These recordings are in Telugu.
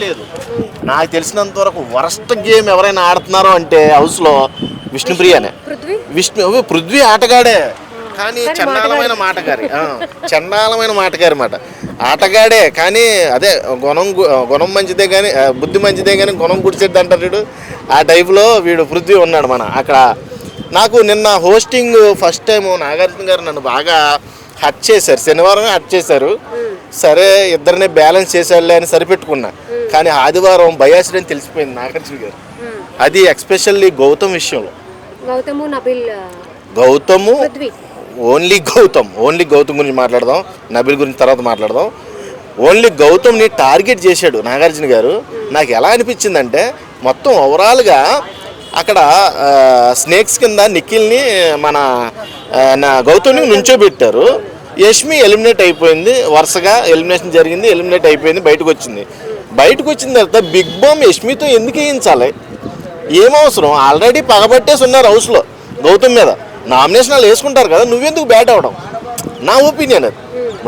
లేదు. నాకు తెలిసినంత వరకు వరస్ట్ గేమ్ ఎవరైనా ఆడుతున్నారో అంటే హౌస్లో విష్ణుప్రియనే విష్ణు పృథ్వీ ఆటగాడే. కానీ చండాలమైన మాటగారి చండాలమైన మాటగారి మాట. ఆటగాడే కానీ అదే గుణం గుణం మంచిదే కానీ బుద్ధి మంచిదే కానీ గుణం గుడిచేద్ది అంటారు వీడు. ఆ టైపులో వీడు పృథ్వీ ఉన్నాడు మన అక్కడ. నాకు నిన్న హోస్టింగ్ ఫస్ట్ టైం నాగార్జున గారు నన్ను బాగా హట్ చేశారు. శనివారం హట్ చేశారు. సరే ఇద్దరిని బ్యాలెన్స్ చేసేయాలి అని సరిపెట్టుకున్నా. కానీ ఆదివారం బయాసిడ్ అని తెలిసిపోయింది నాగార్జున గారు. అది ఎక్స్పెషల్లీ గౌతమ్ విషయంలో. గౌతము నబిల్ గౌతము ఓన్లీ గౌతమ్ ఓన్లీ గౌతమ్ గురించి మాట్లాడదాం నబిల్ గురించి తర్వాత మాట్లాడదాం. ఓన్లీ గౌతమ్ని టార్గెట్ చేశాడు నాగార్జున గారు. నాకు ఎలా అనిపించిందంటే మొత్తం ఓవరాల్గా అక్కడ స్నేక్స్ కింద నిఖిల్ని మన నా గౌతమ్ని నుంచోబెట్టారు. యష్మి ఎలిమినేట్ అయిపోయింది వరుసగా ఎలిమినేషన్ జరిగింది ఎలిమినేట్ అయిపోయింది బయటకు వచ్చింది. బయటకు వచ్చిన తర్వాత బిగ్ బామ్ యష్మితో ఎందుకు వేయించాలి? ఏమవసరం ఆల్రెడీ పగబట్టేసి ఉన్నారు హౌస్లో గౌతమ్ మీద. నామినేషన్ వాళ్ళు వేసుకుంటారు కదా నువ్వెందుకు బ్యాట్ అవడం? నా ఒపీనియన్ అది.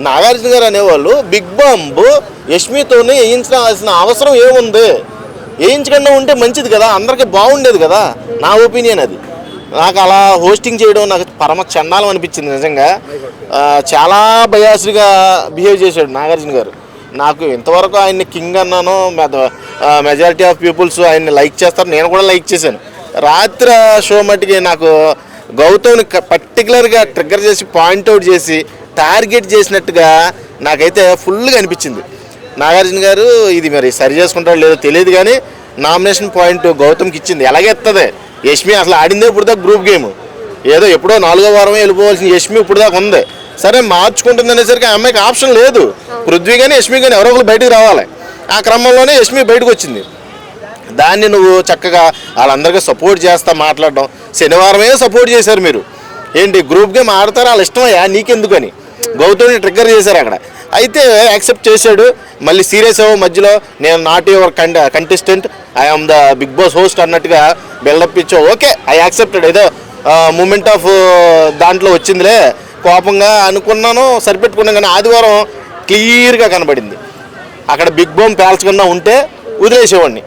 నాగార్జున గారు అనేవాళ్ళు బిగ్ బాంబ్ యష్మితోనే వేయించాల్సిన అవసరం ఏముంది? వేయించకుండా ఉంటే మంచిది కదా అందరికీ బాగుండేది కదా నా ఒపీనియన్ అది. నాకు అలా హోస్టింగ్ చేయడం నాకు పరమ చండాలం అనిపించింది నిజంగా. చాలా బయాస్డ్గా బిహేవ్ చేశాడు నాగార్జున గారు. నాకు ఇంతవరకు ఆయన్ని కింగ్ అన్నాను మెజారిటీ ఆఫ్ పీపుల్స్ ఆయన్ని లైక్ చేస్తారు నేను కూడా లైక్ చేశాను. రాత్రి షో మట్టుకి నాకు గౌతమ్ని పర్టికులర్గా ట్రిగ్గర్ చేసి పాయింట్అవుట్ చేసి టార్గెట్ చేసినట్టుగా నాకైతే ఫుల్గా అనిపించింది. నాగార్జున గారు ఇది మరి సరి చేసుకుంటారో లేదో తెలియదు కానీ నామినేషన్ పాయింట్ గౌతమ్కి ఇచ్చింది. ఎలాగెత్తది? యష్మి అసలు ఆడిందే ఇప్పుడు గ్రూప్ గేమ్ ఏదో ఎప్పుడో నాలుగో వారమే వెళ్ళిపోవాల్సిన యష్మి ఇప్పుడు దాకా ఉంది. సరే మార్చుకుంటుంది అనేసరికి ఆ అమ్మాయికి ఆప్షన్ లేదు. పృథ్వీ కానీ యష్మి కానీ ఎవరో ఒకరు బయటకు రావాలి. ఆ క్రమంలోనే యష్మి బయటకు వచ్చింది. దాన్ని నువ్వు చక్కగా వాళ్ళందరికీ సపోర్ట్ చేస్తా మాట్లాడడం. శనివారమే సపోర్ట్ చేశారు మీరు. ఏంటి గ్రూప్ గేమ్ ఆడతారు? వాళ్ళ ఇష్టమయ్యా? నీకెందుకని? గౌతమ్ని ట్రిగ్గర్ చేశారు అక్కడ. అయితే యాక్సెప్ట్ చేశాడు. మళ్ళీ సీరియస్ అవ్వ మధ్యలో నేను నాట్ యువర్ కంట contestant. I am the Bigg Boss host అన్నట్టుగా బిల్డప్ ఇచ్చో ఓకే ఐ యాక్సెప్టెడ్. ఏదో మూమెంట్ ఆఫ్ దాంట్లో వచ్చిందిలే. కోపంగా అనుకున్నాను సరిపెట్టుకున్నాను కానీ ఆదివారం క్లియర్గా కనబడింది. అక్కడ బిగ్ బాంబ్ పేల్చకుండా ఉంటే వదిలేసేవాడిని.